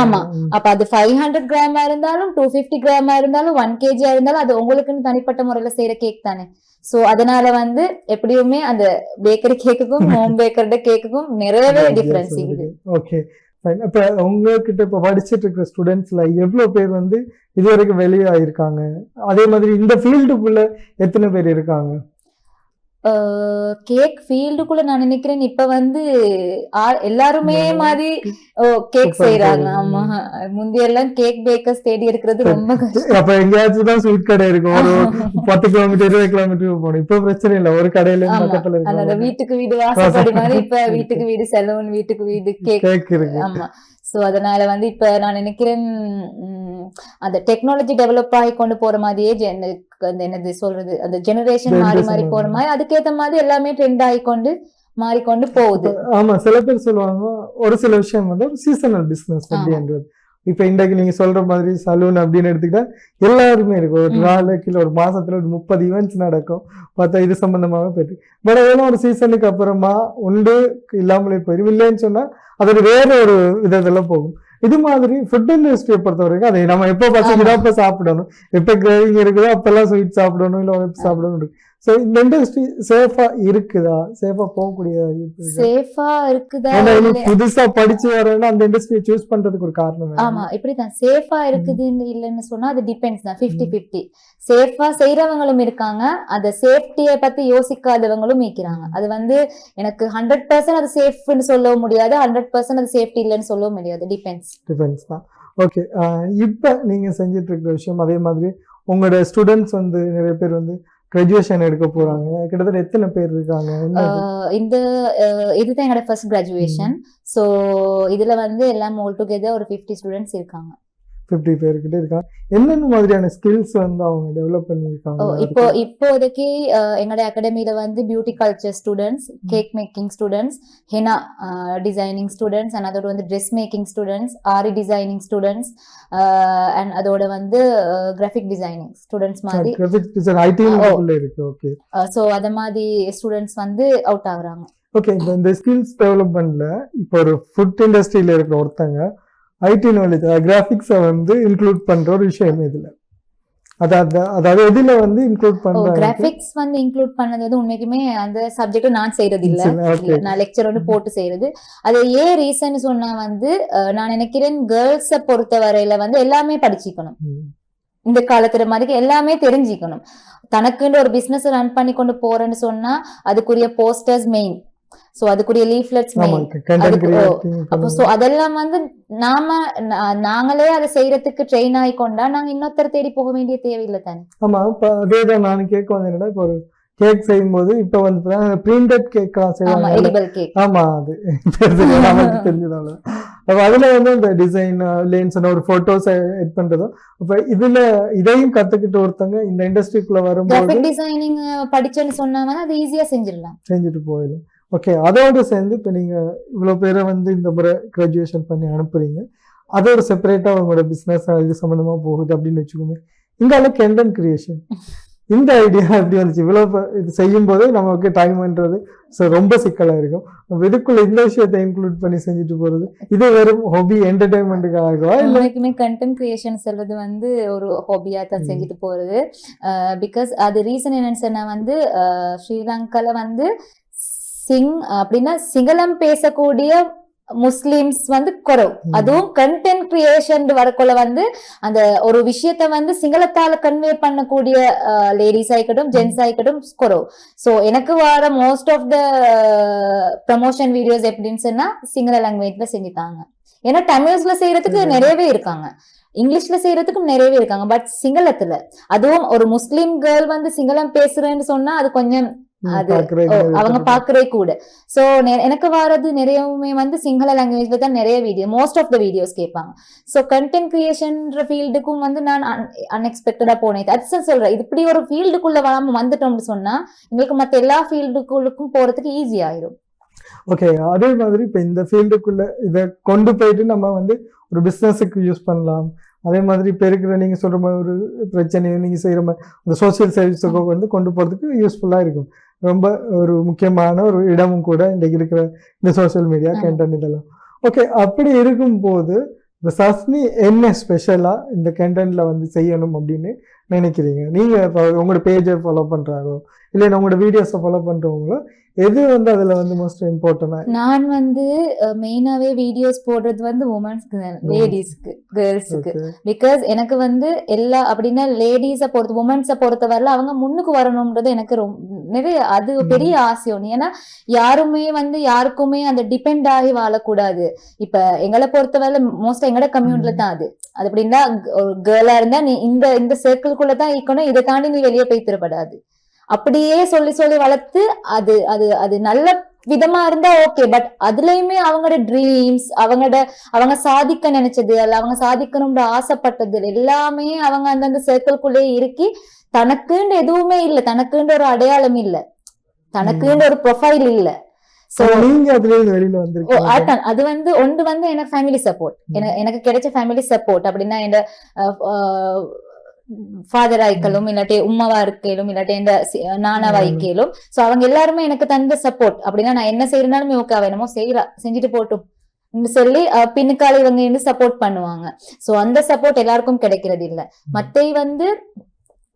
[SPEAKER 2] ஆமா. அப்ப அது ஃபைவ் ஹண்ட்ரட் கிராமா இருந்தாலும் டூ பிப்டி கிராமா இருந்தாலும் ஒன் கேஜியா இருந்தாலும் அது உங்களுக்குன்னு தனிப்பட்ட முறையில செய்யற கேக் தானே. சோ அதனால வந்து எப்படியுமே அந்த பேக்கரி கேக்குக்கும் ஹோம் பேக்கரோட கேக்குக்கும் நிறையவே டிஃபரன்ஸ் இருக்குது.
[SPEAKER 1] ஓகே இப்ப உங்ககிட்ட இப்ப படிச்சிட்டு இருக்கிற ஸ்டூடெண்ட்ஸ்ல எவ்வளவு பேர் வந்து இது வரைக்கும் வெளியே ஆயிருக்காங்க? அதே மாதிரி இந்த ஃபீல்டுக்குள்ள எத்தனை பேர் இருக்காங்க?
[SPEAKER 2] கேக் ஃபீல்டுக்குள்ள நான் நினைக்கிறேன் இப்ப வந்து எல்லாருமே. மாதிரி கேக் செய்யறாங்க. ஆமா. முந்தையெல்லாம் கேக் பேக்கர்ஸ் தேடி இருக்கிறது ரொம்ப கஷ்டம்.
[SPEAKER 1] அப்ப எங்கேயாச்சும் தான் ஸ்வீட் கடை இருக்கும். ஒரு பத்து கிலோமீட்டர் இருபது கிலோமீட்டர் போகணும். இப்ப பிரச்சனை இல்ல. ஒரு கடையில. பக்கத்துல இருக்கு
[SPEAKER 2] வீட்டுக்கு வீடு வாசப்படி மாதிரி இப்ப. வீட்டுக்கு வீடு செலவன் வீட்டுக்கு வீடு கேக்
[SPEAKER 1] கேக் இருக்கு.
[SPEAKER 2] ஆமா. சோ அதனால வந்து இப்ப நான் நினைக்கிறேன் அந்த டெக்னாலஜி டெவலப் ஆகி கொண்டு போற மாதிரியே அந்த என்னது சொல்றது அந்த ஜெனரேஷன் மாறி மாறி போற. மாதிரி அதுக்கேத்த மாதிரி எல்லாமே ட்ரெண்ட் ஆகிக்கொண்டு மாறிக்கொண்டு போகுது.
[SPEAKER 1] ஆமா சில பேர் சொல்லுவாங்க ஒரு சில விஷயம் வந்து சீசனல் பிசினஸ் அப்படின்றது. இப்ப இன்றைக்கு நீங்க சொல்ற மாதிரி சலூன் அப்படின்னு எடுத்துக்கிட்டா எல்லாருமே இருக்கும் ஒரு. நாளைக்கு ஒரு மாசத்துல ஒரு முப்பது ஈவெண்ட்ஸ் நடக்கும். பார்த்தா இது சம்பந்தமாக போயிட்டு. பட் அதெல்லாம் ஒரு சீசனுக்கு அப்புறமா உண்டு இல்லாமலே போயிடும் இல்லைன்னு சொன்னா அது வேற ஒரு விதத்துல போகும். இது மாதிரி ஃபுட் இண்டஸ்ட்ரியை பொறுத்த வரைக்கும் அதை நம்ம எப்போ பசங்க அப்ப சாப்பிடணும். எப்ப கிரேவிங் இருக்குதோ அப்பெல்லாம் ஸ்வீட் சாப்பிடணும் இல்ல சாப்பிடணும். இருக்கு ஸோ இந்த இண்டஸ்ட்ரி சேஃபா இருக்குதா? சேஃபா போகக்கூடிய?
[SPEAKER 2] சேஃபா இருக்குதா?
[SPEAKER 1] புதுசா படிச்சு வரேன்னா அந்த இண்டஸ்ட்ரியை சூஸ் பண்றதுக்கு ஒரு காரணம்.
[SPEAKER 2] ஆமா இப்படிதான் சேஃபா இருக்குதுன்னு இல்லைன்னு சொன்னா அது டிபெண்ட்ஸ் தான். பிப்டி பிப்டி சேஃபா செய்யறவங்களும் இருக்காங்க. அந்த சேஃப்டியை பத்தி யோசிக்காதவங்களும் இருக்கிறாங்க. அது வந்து எனக்கு ஹண்ட்ரட் பர்சன்ட் அது சேஃப்னு சொல்லவும் முடியாது. ஹண்ட்ரட் பர்சன்ட் அது சேஃப்டி இல்லைன்னு சொல்லவும் முடியாது. டிபெண்ட்ஸ்
[SPEAKER 1] டிஃபென்ஸ் தான். ஓகே இப்போ நீங்க செஞ்சுட்டு இருக்கிற விஷயம் அதே மாதிரி உங்களோட ஸ்டூடெண்ட்ஸ் வந்து நிறைய பேர் வந்து கிராஜுவேஷன் எடுக்க போறாங்க. கிட்டத்தட்ட எத்தனை பேர் இருக்காங்க?
[SPEAKER 2] இந்த இதுதான் என்னோட ஃபர்ஸ்ட் கிராஜுவேஷன் ஸோ இதுல வந்து எல்லாம் ஆல் டுகெதர் ஒரு ஃபிஃப்டி ஸ்டூடெண்ட்ஸ் இருக்காங்க.
[SPEAKER 1] 50 பேர்கிட்ட இருக்காங்க. என்னென்ன மாதிரியான ஸ்கில்ஸ் வந்து அவங்க டெவலப் பண்ணியிருக்காங்க?
[SPEAKER 2] இப்போ இப்போதைக்கு எங்களோட அகாடமியில வந்து beauty culture students cake making students henna designing students and அதோட வந்து dress making students aari designing students and அதோட வந்து கிராஃபிக் டிசைனிங் ஸ்டூடெண்ட்ஸ் மாதிரி.
[SPEAKER 1] Graphics design IT. இருக்கு ஓகே
[SPEAKER 2] ஸோ அத மாதிரி ஸ்டூடெண்ட்ஸ் வந்து அவுட் ஆகுறாங்க.
[SPEAKER 1] ஓகே இந்த ஸ்கில்ஸ் டெவலப்மெண்ட்ல இப்போ ஒரு ஃபுட் இண்டஸ்ட்ரியில இருக்கிற ஒருத்தங்க ஐடி நாலேஜ் கிராஃபிக்ஸை வந்து இன்க்ளூட் பண்ற ஒரு விஷயம் இதுல. அதாவது அதாவது எதுல வந்து இன்க்ளூட் பண்றாங்க?
[SPEAKER 2] கிராஃபிக்ஸ் வந்து இன்க்ளூட் பண்ணது வந்து உண்மைக்குமே அந்த சப்ஜெக்ட் நான் செய்யறது இல்ல நான் லெக்சர் வந்து போட்டு செய்யறது அது ஏன் ரீசன் சொன்னா வந்து நான் நினைக்கிறேன் கேர்ள்ஸ பொறுத்த வரையில வந்து எல்லாமே படிச்சுக்கணும். இந்த காலத்துல மாதிரி எல்லாமே தெரிஞ்சுக்கணும். தனக்குன்னு ஒரு பிசினஸ் ரன் பண்ணி கொண்டு போறேன்னு சொன்னா அதுக்குரிய போஸ்டர்ஸ் மெயின் சோ அதுக்குரிய லீஃப்லெட்ஸ் அப்போ சோ அதெல்லாம் வந்து நாம நாங்களே அதை செய்யறதுக்கு ட்ரெயின் ஆகி கொண்டா நாங்க இன்னொருத்தர் தேடி போக வேண்டிய தேவையில்லை தானே?
[SPEAKER 1] ஆமா இப்ப அதே தான் நான் கேட்க வந்தேன் இப்போ ஒரு கேக் செய்யும் போது இப்ப வந்து பிரிண்டட் கேக்லாம்
[SPEAKER 2] ஆமா
[SPEAKER 1] செய்வாங்க. ஆமா அது நமக்கு தெரிஞ்சதால அப்ப அதுல வந்து இந்த டிசைன் லேன்ஸ் ஒரு போட்டோஸ் எட் பண்றதும் அப்ப இதுல இதையும் கத்துக்கிட்டு ஒருத்தங்க இந்த இண்டஸ்ட்ரிக்குள்ள வரும்போது
[SPEAKER 2] டிசைனிங் படிச்சேன்னு சொன்னாங்கன்னா அது ஈஸியா செஞ்சிடலாம்.
[SPEAKER 1] செஞ்சுட்டு போயிடும். ஓகே அதோட சேர்ந்து இப்போ நீங்க இவ்வளவு பேரை வந்து இந்த முறை கிராஜுவேஷன் பண்ணி அனுப்புறீங்க. அதோட செப்பரேட்டா உங்களோட பிசினஸ் இது சம்பந்தமா போகுது அப்படின்னு வச்சுக்கோங்க. இங்கால கெண்டன் கிரியேஷன் இந்த ஐடியா எப்படி வந்துச்சு? இவ்வளோ இது செய்யும் போதே நமக்கு டைம்ன்றது ஸோ ரொம்ப சிக்கலா இருக்கும். அப்ப இதுக்குள்ள இந்த விஷயத்தை இன்க்ளூட் பண்ணி செஞ்சுட்டு போறது இது வெறும் ஹாபி என்டர்டைன்மெண்ட்டுக்காகவா இல்ல?
[SPEAKER 2] எனக்குமே கண்டென்ட் கிரியேஷன் சொல்றது வந்து ஒரு ஹாபியா தான். செஞ்சுட்டு போறது. பிகாஸ் அது ரீசன் என்னன்னு சொன்னா வந்து அஹ், ஸ்ரீலங்கால வந்து சிங் அப்படின்னா சிங்களம் பேசக்கூடிய முஸ்லிம்ஸ் வந்து குறவு. அதுவும் கண்டென்ட் கிரியேஷன் வரக்குள்ள வந்து அந்த ஒரு விஷயத்த வந்து சிங்களத்தால கன்வே பண்ணக்கூடிய லேடிஸ் ஆயிக்கட்டும் ஜென்ஸ் ஆயிக்கட்டும் குறவு. ஸோ எனக்கு வர most of the promotion videos எப்படின்னு சொன்னா சிங்கள லாங்குவேஜ்ல செஞ்சுட்டாங்க. ஏன்னா தமிழ்ஸ்ல செய்யறதுக்கு. நிறையவே இருக்காங்க. இங்கிலீஷ்ல செய்யறதுக்கும் நிறையவே இருக்காங்க. பட் சிங்களத்துல. அதுவும் ஒரு முஸ்லிம் கேர்ள் வந்து சிங்களம் பேசுறேன்னு சொன்னா அது கொஞ்சம் அது அவங்க. பாக்குறே கூட. சோ எனக்கு வர்றது நிறையவுமே வந்து சிங்கள லாங்குவேஜ்ல தான் நிறைய video most of the videos கேட்பாங்க. சோ கண்டென்ட் கிரியேஷன்ற ஃபீல்டுக்கும் வந்து நான் அன்எக்ஸ்பெக்டடா போனேன். அதுதான் சொல்றேன். இது இப்படி ஒரு ஃபீல்டுக்குள்ள வராம வந்துட்டோம்னு சொன்னா எங்களுக்கு மத்த எல்லா ஃபீல்டுக்குள்ளுக்கும் போறதுக்கு ஈஸி ஆயிரும்.
[SPEAKER 1] ஓகே அதே மாதிரி இப்போ இந்த ஃபீல்டுக்குள்ள இதை கொண்டு போயிட்டு நம்ம வந்து ஒரு பிஸ்னஸுக்கு யூஸ் பண்ணலாம். அதே மாதிரி இப்போ இருக்கிற நீங்க சொல்ற மாதிரி ஒரு பிரச்சனையை நீங்க செய்யற மாதிரி இந்த சோசியல் சர்வீஸுக்கு வந்து கொண்டு போறதுக்கு யூஸ்ஃபுல்லா இருக்கும். ரொம்ப ஒரு முக்கியமான ஒரு இடமும் கூட இன்றைக்கு இருக்கிற இந்த சோஷியல் மீடியா
[SPEAKER 2] ஆமா.
[SPEAKER 1] கண்டென்ட் இதெல்லாம். ஓகே அப்படி இருக்கும்போது இந்த சஸ்னி என்ன ஸ்பெஷலா இந்த கண்டென்ட்ல வந்து செய்யணும் அப்படின்னு நினைக்கிறீங்க? நீங்க இப்போ உங்களோட பேஜை ஃபாலோ பண்றாரோ? இல்லை உங்களோட வீடியோஸை ஃபாலோ பண்றவங்களோ? எது வந்து அதுல வந்து மோஸ்ட் இம்பார்ட்டன்டா
[SPEAKER 2] நான் வந்து மெயினாவே வீடியோஸ் போடுறது வந்து உமன்ஸ்க்கு லேடிஸ்க்கு கேர்ள்ஸுக்கு பிகாஸ் எனக்கு வந்து எல்லா அப்படின்னா லேடிஸை பொறுத்த உமன்ஸை பொறுத்தவரையில அவங்க முன்னுக்கு வரணும்ன்றது எனக்கு ரொம்ப நிறைய அது
[SPEAKER 1] ம்.
[SPEAKER 2] பெரிய ஆசை ஒன்று ஏன்னா யாருமே வந்து யாருக்குமே அந்த டிபெண்ட் ஆகி வாழக்கூடாது. இப்ப எங்களை பொறுத்தவரை மோஸ்ட் எங்களோட கம்யூனிட்டில தான் அது. அது அப்படின்னா ஒரு கேர்ளா இருந்தா நீ இந்த இந்த சர்க்கிள்குள்ள தான் இருக்கணும். இதை தாண்டி நீ வெளியே போய் திருப்படாது. அப்படியே சொல்லி சொல்லி வளர்த்து அது அது அது நல்ல விதமா இருந்தா ஓகே பட் அதுலயுமே அவங்களோட ட்ரீம்ஸ் அவங்களோட அவங்க சாதிக்க நினைச்சது அல்ல அவங்க சாதிக்கணும்னு ஆசைப்பட்டது எல்லாமே அவங்க அந்தந்த சர்க்கிள்குள்ளே இருக்கி தனக்குன்னு எதுவுமே இல்ல. தனக்குன்ற ஒரு அடையாளம் இல்ல. தனக்குன்ற ஒரு ப்ரொஃபைல் இல்ல. அது வந்து ஒன்று வந்து எனக்கு ஃபேமிலி சப்போர்ட் எனக்கு கிடைச்ச ஃபேமிலி சப்போர்ட் அப்படின்னா என் ஃபாதர் ஆயிக்கலும் இல்லாட்டி உம்மாவா இருக்கலும் இல்லாட்டி என் நானாவா. இருக்கலும். சோ அவங்க எல்லாருமே எனக்கு தந்த சப்போர்ட் அப்படின்னா நான் என்ன செய்யறனாலுமே ஓகே அவ என்னமோ செய்யறா செஞ்சுட்டு போட்டும். சொல்லி பின்னுக்கால இவங்க இருந்து சப்போர்ட் பண்ணுவாங்க. சோ அந்த சப்போர்ட் எல்லாருக்கும் கிடைக்கிறது இல்ல. மத்தை வந்து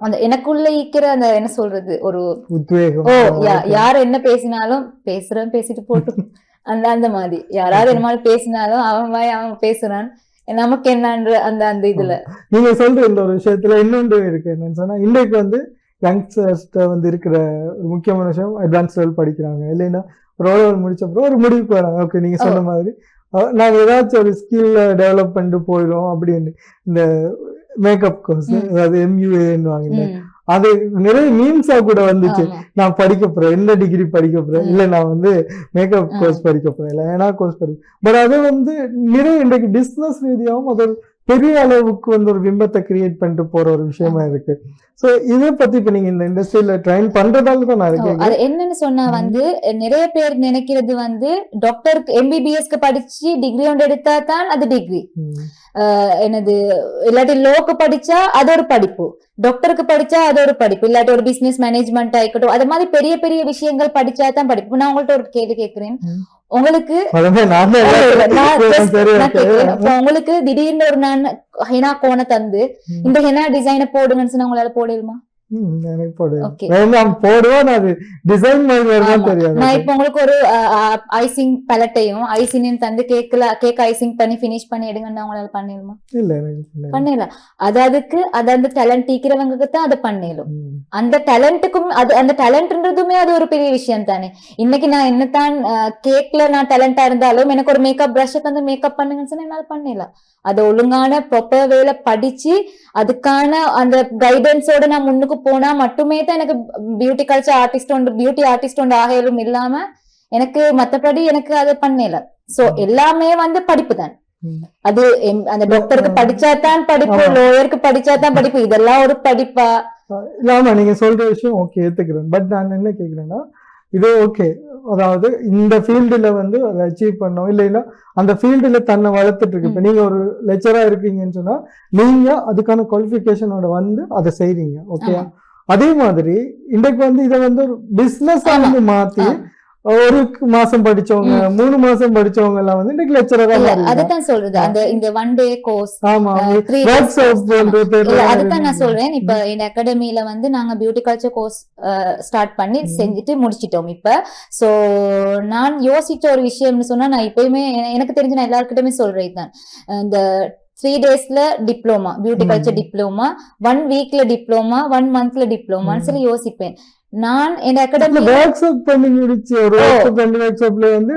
[SPEAKER 2] அந்த எனக்குள்ள இருக்கிற அந்த என்ன சொல்றது ஒரு
[SPEAKER 1] உத்வேகம்.
[SPEAKER 2] ஓ யார் என்ன பேசினாலும் பேசுறேன் பேசிட்டு போட்டும். அந்த அந்த மாதிரி. யாராவது என்ன மாதிரி பேசினாலும் அவன் வாய் அவன் பேசுறான். நமக்கு என்னன்ற அந்த அந்த இதுல.
[SPEAKER 1] நீங்க சொல்ற இந்த ஒரு விஷயத்துல இன்னொன்று இருக்கு. என்னன்னு சொன்னா இன்னைக்கு வந்து யங்ஸ்டர்ஸ்ட வந்து இருக்கிற முக்கியமான விஷயம் அட்வான்ஸ் லெவல் படிக்கிறாங்க. இல்லைன்னா ஒரு ஓ லெவல் முடிச்ச அப்புறம் ஒரு முடிவுக்கு வராங்க. ஓகே நீங்க சொன்ன மாதிரி. நாங்க ஏதாச்சும் ஒரு ஸ்கில் டெவலப் பண்ணிட்டு போயிடும் அப்படின்னு இந்த மேக்கப் கோர்ஸ். அதாவது எம்யூஏன்னு
[SPEAKER 2] ம்,
[SPEAKER 1] அது நிறைய மீம்ஸா கூட வந்துச்சு. நான் படிக்க போறேன். என்ன டிகிரி படிக்க போறேன். இல்ல நான் வந்து மேக்கப். கோர்ஸ் படிக்க போறேன். இல்ல ஏன்னா கோர்ஸ் படி பட் அது வந்து நிறைய இன்றைக்கு பிசினஸ் ரீதியாகவும் அது ஒரு பெரிய அளவுக்கு வந்து ஒரு பிம்பத்தை கிரியேட் பண்ணிட்டு போற ஒரு விஷயமா இருக்கு. சோ இதை பத்தி இப்ப நீங்க இந்த இண்டஸ்ட்ரியில ட்ரைன் பண்றதால தான் நான்
[SPEAKER 2] அது என்னன்னு சொன்னா. வந்து நிறைய பேர் நினைக்கிறது வந்து டாக்டருக்கு எம்பிபிஎஸ்க்கு படிச்சு டிகிரி ஒன்று எடுத்தா தான் அது டிகிரி என்னது இல்லாட்டி லோக்கு படிச்சா அது ஒரு படிப்பு. டாக்டருக்கு படிச்சா அது ஒரு படிப்பு. இல்லாட்டி ஒரு பிசினஸ் மேனேஜ்மெண்ட் ஆயிக்கட்டும். அது மாதிரி பெரிய பெரிய விஷயங்கள் படிச்சா தான் படிப்பு நான் உங்கள்ட்ட ஒரு கேள்வி கேட்கிறேன். உங்களுக்கு உங்களுக்கு திடீர்னு ஒரு நான் ஹெனா கோண தந்து. இந்த ஹெனா டிசைனை போடுங்கன்னு சொன்னா உங்களால போடலுமா
[SPEAKER 1] எனக்கு போடு
[SPEAKER 2] ஓகே
[SPEAKER 1] நான் போடுவேன் அது டிசைன் மாதிரி வரதான்
[SPEAKER 2] ஆமா.
[SPEAKER 1] தெரியாது
[SPEAKER 2] நான் இப்ப உங்களுக்கு ஒரு ஐசிங் பலட்டையும் தந்து கேக்ல கேக் ஐசிங் பண்ணி ஃபினிஷ் பண்ணி எடுங்கன்னா
[SPEAKER 1] இல்ல
[SPEAKER 2] அது அதுக்கு அது அந்த டேலண்ட் ஈக்கிறவங்களுக்கு தான் அதை பண்ணிடும். அந்த டேலண்ட்டுக்கும் அது அந்த டேலண்ட்ன்றதுமே அது ஒரு பெரிய விஷயம் தானே இன்னைக்கு நான் என்னத்தான் கேக்ல நான் டேலண்டா இருந்தாலும் எனக்கு ஒரு மேக்கப் ப்ரஷ் தந்து மேக்கப் பண்ணுங்கன்னு சொன்னா என்னால பண்ணிடலாம் அது ஒழுங்கான ப்ராப்பர் வேல படிச்சு அதுக்கான அந்த கைடன்ஸோட நான் முன்னுக்கு போனா மட்டுமே தான் எனக்கு பியூட்டி கல்ச்சர் ஆர்டிஸ்ட் ஒன்று பியூட்டி ஆர்டிஸ்ட் ஒன்று ஆகையிலும் இல்லாம எனக்கு மத்தபடி எனக்கு அதை பண்ணல. சோ எல்லாமே வந்து படிப்பு தான். அது அந்த டாக்டருக்கு படிச்சா தான் படிப்பு
[SPEAKER 1] ஆமா.
[SPEAKER 2] லோயருக்கு படிச்சா தான் படிப்பு இதெல்லாம் ஒரு படிப்பா.
[SPEAKER 1] இல்லாம நீங்க சொல்ற விஷயம் ஓகே ஏத்துக்கிறேன். பட் நான் என்ன கேக்குறேன்னா இது ஓகே அதாவது இந்த ஃபீல்டுல வந்து அதை அச்சீவ் பண்ணோம் இல்லைன்னா அந்த ஃபீல்டுல தன்னை வளர்த்துட்டு இருக்கு இப்ப நீங்க ஒரு லெக்சரா இருக்கீங்கன்னு சொன்னா நீங்க அதுக்கான குவாலிஃபிகேஷனோட வந்து அதை செய்றீங்க ஓகே. அதே மாதிரி இன்றைக்கு வந்து இதை வந்து ஒரு பிசினஸ்
[SPEAKER 2] ஆமா.
[SPEAKER 1] வந்து மாத்தி
[SPEAKER 2] ஆ.
[SPEAKER 1] ஒரு மாசம் படிச்சவங்க மூணு மாசம் படிச்சவங்க எல்லாம் வந்து இன்னைக்கு லெக்சரரா.
[SPEAKER 2] அதுதான் சொல்றது. அந்த இந்த ஒன் டே கோர்ஸ் அதுதான் நான் சொல்றேன். இப்ப இந்த அகாடமில வந்து நாங்க பியூட்டி கல்ச்சர் கோர்ஸ் ஸ்டார்ட் பண்ணி. செஞ்சுட்டு முடிச்சிட்டோம் இப்ப. சோ நான் யோசிச்ச ஒரு விஷயம்னு சொன்னா நான் இப்பயுமே எனக்கு தெரிஞ்சு நான் எல்லாருக்கிட்டயுமே சொல்றேன் தான் இந்த த்ரீ டேஸ்ல diploma beauty. Culture diploma one வீக்ல டிப்ளோமா ஒன் மந்த்ல டிப்ளோமான்னு. சொல்லி யோசிப்பேன். நான் என் அகாடமி
[SPEAKER 1] ஒர்க் ஷாப் பண்ணி முடிச்சு ஒரு
[SPEAKER 2] ஓ.
[SPEAKER 1] ஒர்க் பண்ணி ஒர்க் ஷாப்ல வந்து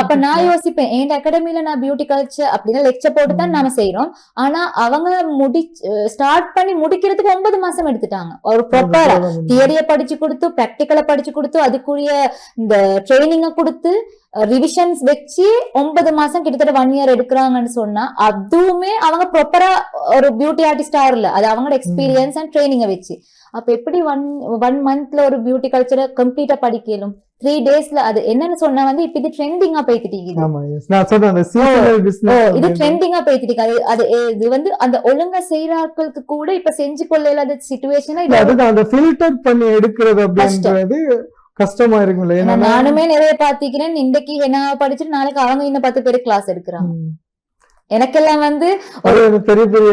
[SPEAKER 2] அப்ப நான் யோசிப்பேன் என் அகாடமில நான் பியூட்டி கல்ச்சர் அப்படின்னா லெக்சர் போட்டு தான். நாம செய்யறோம் ஆனா அவங்க முடி ஸ்டார்ட் பண்ணி முடிக்கிறதுக்கு ஒன்பது மாசம் எடுத்துட்டாங்க. ஒரு ப்ராப்பரா தியரிய படிச்சு கொடுத்து ப்ராக்டிக்கலை படிச்சு கொடுத்து அதுக்குரிய இந்த ட்ரைனிங்க கொடுத்து ரிவிஷன்ஸ் வச்சு ஒன்பது மாசம் கிட்டத்தட்ட ஒன் இயர் எடுக்கிறாங்கன்னு சொன்னா அதுவுமே அவங்க ப்ராப்பரா ஒரு பியூட்டி ஆர்டிஸ்டா இல்ல. அது அவங்களோட எக்ஸ்பீரியன்ஸ் அண்ட் ட்ரைனிங்க வச்சு. அப்ப எப்படி ஒன் ஒன் மந்த்ல ஒரு பியூட்டி கல்ச்சரை கம்ப்ளீட்டா படிக்கலும்? த்ரீ டேஸ்ல அது என்னன்னு சொன்னா வந்து இப்ப இது ட்ரெண்டிங்கா போய்கிட்டு இது ட்ரெண்டிங்கா போயிட்டு இருக்கு அது அது இது வந்து அந்த ஒழுங்கா செய்யற ஆட்களுக்கு கூட இப்ப செஞ்சு கொள்ள இல்லாத சுச்சுவேஷனா
[SPEAKER 1] அதுதான் அந்த ஃபில்டர் பண்ணி எடுக்கிறது அப்படின்றது கஷ்டமா இருக்கும்ல.
[SPEAKER 2] நானுமே நிறைய பாத்திக்கிறேன் இன்றைக்கு என்ன படிச்சுட்டு நாளைக்கு அவங்க இன்னும் பத்து பேர் கிளாஸ் எடுக்கிறாங்க. எனக்கெல்லாம் வந்து
[SPEAKER 1] அது ஒரு பெரிய பெரிய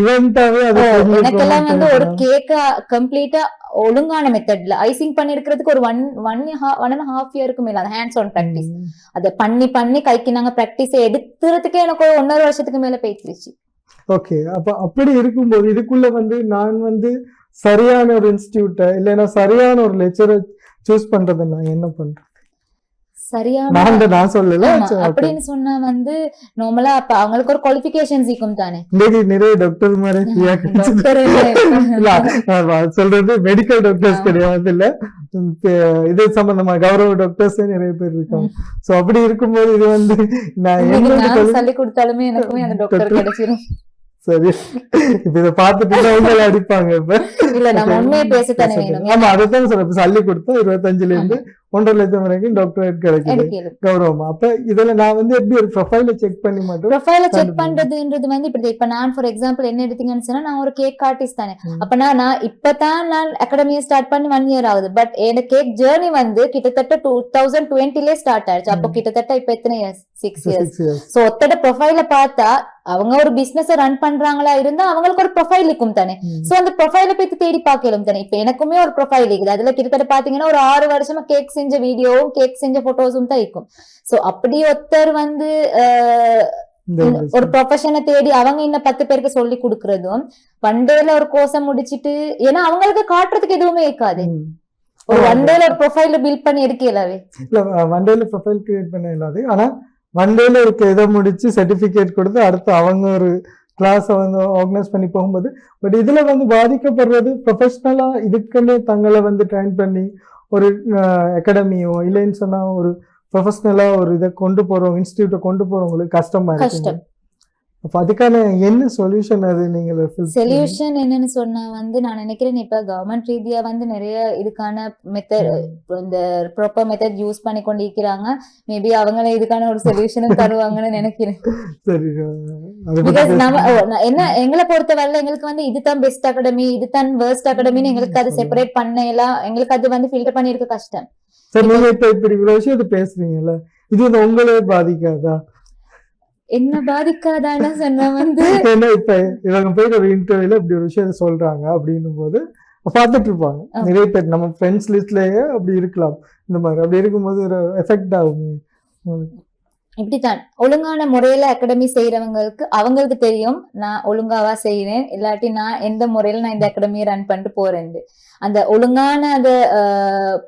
[SPEAKER 1] இவெண்டாவே அது
[SPEAKER 2] எனக்கெல்லாம் வந்து ஒரு கேக்க கம்ப்ளீட்டா ஒழுங்கான மெத்தட்ல ஐசிங் பண்ணி எடுக்கிறதுக்கு ஒரு one one one and half இயருக்கு மேல அந்த ஹேண்ட்ஸ் ஆன் ப்ராக்டிஸ். அதை பண்ணி பண்ணி கைக்கு நாங்க ப்ராக்டிஸ் எடுக்கிறதுக்கே எனக்கு ஒரு ஒன்னரை வருஷத்துக்கு மேல போயிடுச்சு.
[SPEAKER 1] ஓகே அப்ப அப்படி இருக்கும்போது இதுக்குள்ள வந்து நான் வந்து சரியான ஒரு இன்ஸ்டியூட்ட இல்லைன்னா சரியான ஒரு லெக்சரை சூஸ் பண்றது நான் என்ன பண்றேன்
[SPEAKER 2] சரியான
[SPEAKER 1] நான் சொல்லல.
[SPEAKER 2] அப்படின்னு சொன்னா வந்து நார்மலா அப்ப அவங்களுக்கு ஒரு குவாலிபிகேஷன்ஸ் இருக்கும் தானே.
[SPEAKER 1] நிறைய டாக்டர் மாதிரி சொல்றது மெடிக்கல் டாக்டர்ஸ் கிடையாது இல்ல. இது சம்பந்தமா கௌரவ டாக்டர்ஸ் நிறைய பேர் இருக்காங்க. சோ அப்படி இருக்கும்போது இது வந்து நான்
[SPEAKER 2] சொல்லி கொடுத்தாலுமே எனக்குமே அந்த டாக்டர்
[SPEAKER 1] டாக்டர்.
[SPEAKER 2] கிடைச்சிரும்.
[SPEAKER 1] சரி. இப்ப இத பாத்துட்டு உங்களை அடிப்பாங்க இப்ப.
[SPEAKER 2] இல்ல நம்ம உண்மையை பேசத்தானே வேணும்.
[SPEAKER 1] ஆமா அதைத்தான் சொல்றேன். இப்ப சல்லி கொடுத்தா இருபத்தஞ்சுல இருந்து ஒன்றரை லட்சம் வரைக்கும் டாக்டரேட் கிடைக்குது. கௌரவமா. அப்ப இதுல நான் வந்து எப்படி ஒரு ப்ரொஃபைல செக் பண்ணி மட்டும்
[SPEAKER 2] ப்ரொஃபைல செக். பண்றதுன்றது வந்து இப்படி இப்ப நான் ஃபார் எக்ஸாம்பிள் என்ன எடுத்தீங்கன்னு சொன்னா நான் ஒரு கேக் ஆர்டிஸ்ட் தானே. அப்ப நான் நான் இப்பதான் நான் அகாடமியை ஸ்டார்ட் பண்ணி ஒன் இயர் ஆகுது. பட் என் கேக் ஜேர்னி வந்து கிட்டத்தட்ட டூ தௌசண்ட் டுவெண்ட்டிலே ஸ்டார்ட் ஆயிடுச்சு. அப்போ. கிட்டத்தட்ட இப்ப எத்தனை இயர்ஸ் சிக்ஸ் இயர்ஸ். சோ ஒத்தட ப்ரொஃபைல பார்த்தா அவங்க ஒரு பிசினஸ் ரன் பண்றாங்களா இருந்தா அவங்களுக்கு ஒரு ப்ரொஃபைல் இருக்கும் தானே. சோ அந்த ப்ரொஃபைல பத்தி தேடி பார்க்கலாம் தானே. இப்ப எனக்குமே ஒரு ப்ரொஃபைல் இருக்குது. அதுல கிட்டத்தட்ட பாத்தீங்கன்னா ஒரு ஆறு வருஷமா கேக் செஞ்ச வீடியோவும் கேக் செஞ்ச போட்டோஸும் தான் இருக்கும் சோ அப்படி ஒருத்தர் வந்து ஒரு ப்ரொஃபஷனை தேடி அவங்க இன்னும் பத்து பேருக்கு சொல்லி கொடுக்கறதும் ஒன் டேல ஒரு கோர்ஸை முடிச்சிட்டு ஏன்னா அவங்களுக்கு காட்டுறதுக்கு எதுவுமே இருக்காது. ஒரு. ஒன் டேல ஒரு ப்ரொஃபைல பில்ட் பண்ணி எடுக்கலாவே
[SPEAKER 1] இல்ல ஒன் டேல ப்ரொஃபைல் கிரியேட் பண்ண இல்லாது ஆனா ஒன் டேல இருக்க இதை முடிச்சு சர்டிபிகேட் கொடுத்து அடுத்து அவங்க ஒரு கிளாஸை வந்து ஆர்கனைஸ் பண்ணி போகும்போது பட் இதுல வந்து பாதிக்கப்படுறது ப்ரொஃபஷனலா இதுக்குன்னு தங்களை வந்து ட்ரைன் பண்ணி ஒரு அகாடமியோ இல்லைன்னு சொன்னா ஒரு ப்ரொஃபஷனலா ஒரு இதை கொண்டு போறோம் இன்ஸ்டியூட்டை கொண்டு போறவங்களுக்கு கஷ்டமா இருக்கு அப்ப அதுக்கான என்ன சொல்யூஷன் அது நீங்க fill பண்ணி-
[SPEAKER 2] சொல்யூஷன் என்னன்னு சொன்னா வந்து நான் நினைக்கிறேன் இப்ப கவர்மெண்ட் ரீதியா வந்து நிறைய இதுக்கான மெத்தட் இந்த ப்ராப்பர் மெத்தட் யூஸ் பண்ணி கொண்டு இருக்கிறாங்க மேபி அவங்களே இதுக்கான ஒரு சொல்யூஷனும் தருவாங்கன்னு நினைக்கிறேன்.
[SPEAKER 1] சரி
[SPEAKER 2] நம்ம என்ன எங்களை பொறுத்த வரல எங்களுக்கு வந்து இதுதான் பெஸ்ட் அகாடமி இதுதான் வேர்ஸ்ட் அகாடமின்னு எங்களுக்கு அது செப்பரேட் பண்ணலாம் எங்களுக்கு அது வந்து ஃபில்டர் பண்ணி இருக்க கஷ்டம்.
[SPEAKER 1] சரி நீங்க இப்ப இப்படி இவ்வளவு விஷயத்த பேசுறீங்கல்ல இது உங்களே பாதிக்காதா?
[SPEAKER 2] என்ன பாதிக்காதான்னு சொன்ன வந்து
[SPEAKER 1] ஏன்னா இப்ப இவங்க போய் ஒரு இன்டர்வியூல இப்படி ஒரு விஷயத்த சொல்றாங்க அப்படின்னும் போது பார்த்துட்டு இருப்பாங்க. நிறைய பேர் நம்ம ஃப்ரெண்ட்ஸ் லிஸ்ட்லயே அப்படி இருக்கலாம். இந்த மாதிரி அப்படி இருக்கும்போது ஒரு எஃபெக்ட் ஆகும்.
[SPEAKER 2] இப்படித்தான். ஒழுங்கான முறையில அகாடமி செய்யறவங்களுக்கு அவங்களுக்கு தெரியும். நான் ஒழுங்காவா செய்யறேன் இல்லாட்டி நான் எந்த முறையில நான் இந்த அகாடமியை ரன் பண்ணிட்டு போறேன் அந்த ஒழுங்கான அந்த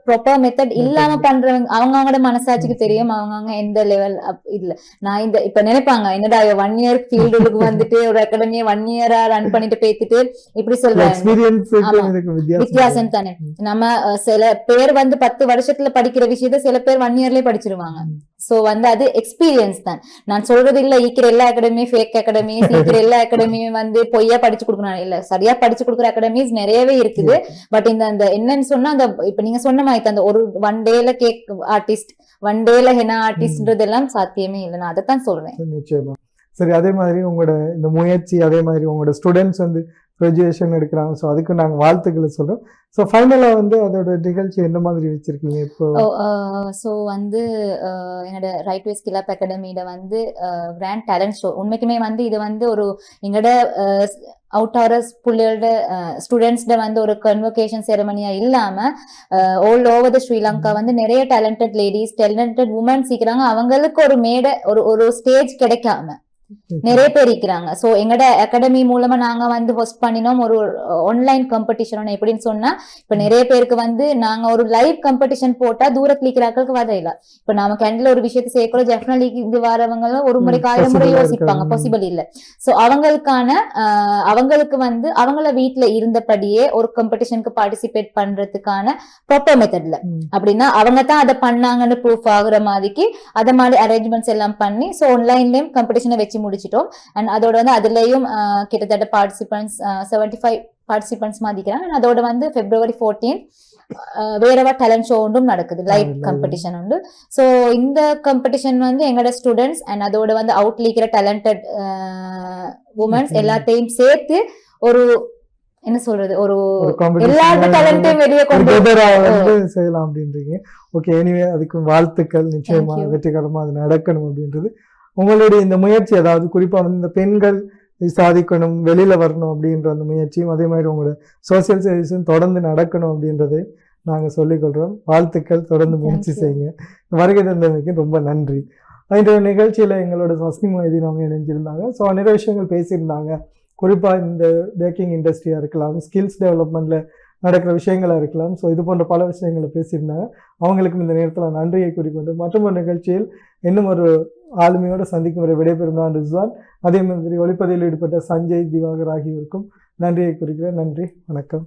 [SPEAKER 2] ப்ராப்பர் மெத்தட் இல்லாம பண்றவங்க அவங்க அவங்களோட மனசாட்சிக்கு தெரியும். அவங்க அவங்க எந்த லெவல் இல்ல. நான் இந்த இப்ப நினைப்பாங்க என்னடா ஒன் இயர் ஃபீல்டுக்கு வந்துட்டு ஒரு அகாடமியை ஒன் இயரா ரன் பண்ணிட்டு பேத்துட்டு இப்படி சொல்றாங்க.
[SPEAKER 1] வித்தியாசம்
[SPEAKER 2] தானே. நம்ம சில பேர் வந்து பத்து வருஷத்துல படிக்கிற விஷயத்த சில பேர் ஒன் இயர்லயே படிச்சிருவாங்க. சோ வந்து அது எக்ஸ்பீரியன்ஸ் தான். நான் சொல்றது இல்ல ஈக்கிற எல்லா அகாடமி ஃபேக் அகாடமி சீக்கிர எல்லா அகாடமியும் வந்து பொய்யா படிச்சு கொடுக்கணும். இல்ல சரியா படிச்சு கொடுக்குற அகாடமிஸ் நிறையவே இருக்குது. பட் இந்த அந்த என்னன்னு சொன்னா அந்த இப்ப நீங்க சொன்ன மாதிரி அந்த ஒரு ஒன் டேல கேக் ஆர்டிஸ்ட் ஒன் டேல ஹெனா ஆர்டிஸ்ட்ன்றது எல்லாம் சாத்தியமே இல்லை. நான் அதைத்தான் சொல்றேன்.
[SPEAKER 1] நிச்சயமா. சரி அதே மாதிரி உங்களோட இந்த முயற்சி அதே மாதிரி உங்களோட ஸ்டூடெண்ட்ஸ் வந்து கிராஜுவேஷன் எடுக்கிறாங்க. ஸோ அதுக்கு நாங்கள் வாழ்த்துக்களை சொல்கிறோம் ஸோ ஃபைனலாக வந்து அதோட நிகழ்ச்சி என்ன மாதிரி வச்சுருக்கீங்க இப்போ?
[SPEAKER 2] ஸோ வந்து என்னோட ரைட் வே ஸ்கில் அப் அகாடமியில வந்து கிராண்ட் டேலண்ட் ஷோ உண்மைக்குமே வந்து இது வந்து ஒரு எங்களோட அவுட் ஆரஸ் பிள்ளையோட ஸ்டூடெண்ட்ஸ்ட வந்து ஒரு கன்வொகேஷன் செரமனியா இல்லாம ஆல் ஓவர் த ஸ்ரீலங்கா வந்து நிறைய டேலண்டட் லேடிஸ் டேலண்டட் உமன்ஸ் இருக்கிறாங்க அவங்களுக்கு ஒரு மேடை ஒரு ஒரு ஸ்டேஜ் கிடைக்காம. நிறைய பேர் இருக்கிறாங்க. ஸோ எங்கட அகாடமி மூலமா நாங்க வந்து ஹோஸ்ட் பண்ணினோம். ஒரு ஆன்லைன் காம்படிஷன் எப்படின்னு சொன்னா இப்ப நிறைய பேருக்கு வந்து நாங்க ஒரு லைவ் காம்படிஷன் போட்டா தூரத்துல இருக்கிறாக்களுக்கு வரையில இப்ப நாம கேண்டில் ஒரு விஷயத்தை செய்யக்கூட டெஃபினெட்லி இது வரவங்க ஒரு முறைக்கு
[SPEAKER 1] ம்,
[SPEAKER 2] ஆயிரம் முறை யோசிப்பாங்க. பாசிபிள் இல்ல. சோ அவங்களுக்கான அவங்களுக்கு வந்து அவங்கள வீட்ல இருந்தபடியே ஒரு காம்படிஷனுக்கு பார்ட்டிசிபேட் பண்றதுக்கான ப்ராப்பர் மெத்தட்ல. அப்படின்னா அவங்க தான் அதை பண்ணாங்கன்னு ப்ரூஃப் ஆகுற மாதிரிக்கு அத மாதிரி அரேஞ்ச்மெண்ட்ஸ் எல்லாம் பண்ணி ஸோ ஆன்லைன்லயும் காம்படிஷனை வச்சு முடிச்சிட்டோம். அண்ட் அதோட வந்து அதுலயும் கிட்டத்தட்ட பார்ட்டிசிபென்ட்ஸ் செவன்டி ஃபைவ் பார்ட்டிசிபென்ட்ஸ் மாதிரிக்கிறாங்க and அதோட வந்து பிப்ரவரி ஃபோர்டீன் வேறவா டேலண்ட் ஷோ ஒன்றும் நடக்குது.
[SPEAKER 1] Live.
[SPEAKER 2] காம்படிஷன் உண்டு. ஸோ இந்த காம்படிஷன் வந்து எங்களோட ஸ்டூடெண்ட்ஸ் அண்ட் அதோட வந்து அவுட்ல இருக்கிற டேலண்டட் உமன்ஸ். எல்லாத்தையும் சேர்த்து ஒரு என்ன சொல்றது ஒரு
[SPEAKER 1] மாதிரி
[SPEAKER 2] டேலண்ட்டையும் வெளியே கொண்டு
[SPEAKER 1] செய்யலாம் அப்படின்றீங்க. ஓகே எனிவே அதுக்கு வாழ்த்துக்கள். நிச்சயமா. வெற்றிகரமா அது நடக்கணும் அப்படின்றது உங்களுடைய இந்த முயற்சி அதாவது குறிப்பா வந்து இந்த பெண்கள் சாதிக்கணும் வெளியில வரணும் அப்படின்ற அந்த முயற்சியும் அதே மாதிரி உங்களோட சோசியல் சர்வீஸும் தொடர்ந்து நடக்கணும் அப்படின்றதை நாங்க சொல்லிக்கொள்றோம். வாழ்த்துக்கள். தொடர்ந்து முயற்சி. செய்யுங்க. வருகை தந்தமைக்கு ரொம்ப நன்றி. இன்றைய நிகழ்ச்சியில எங்களோட சஸ்னி மொய்தீன் அவங்க இணைஞ்சிருந்தாங்க. ஸோ நிறைய விஷயங்கள் பேசியிருந்தாங்க. குறிப்பா இந்த பேக்கிங் இண்டஸ்ட்ரியா இருக்கலாம் ஸ்கில்ஸ் டெவலப்மெண்ட்ல நடக்கிற விஷயங்களாக இருக்கலாம். ஸோ இது போன்ற பல விஷயங்களை பேசியிருந்தாங்க. அவங்களுக்கும் இந்த நேரத்தில் நன்றியை குறிக்கொண்டு மற்றும் ஒரு நிகழ்ச்சியில் இன்னும் ஒரு ஆளுமையோடு சந்திக்கும் வரை விடைபெறும் நான் ரிஸ்வான். அதே மாதிரி ஒளிப்பதியில் ஈடுபட்ட சஞ்சய் திவாகர் ஆகியோருக்கும் நன்றியை குறிக்கிறேன் நன்றி வணக்கம்.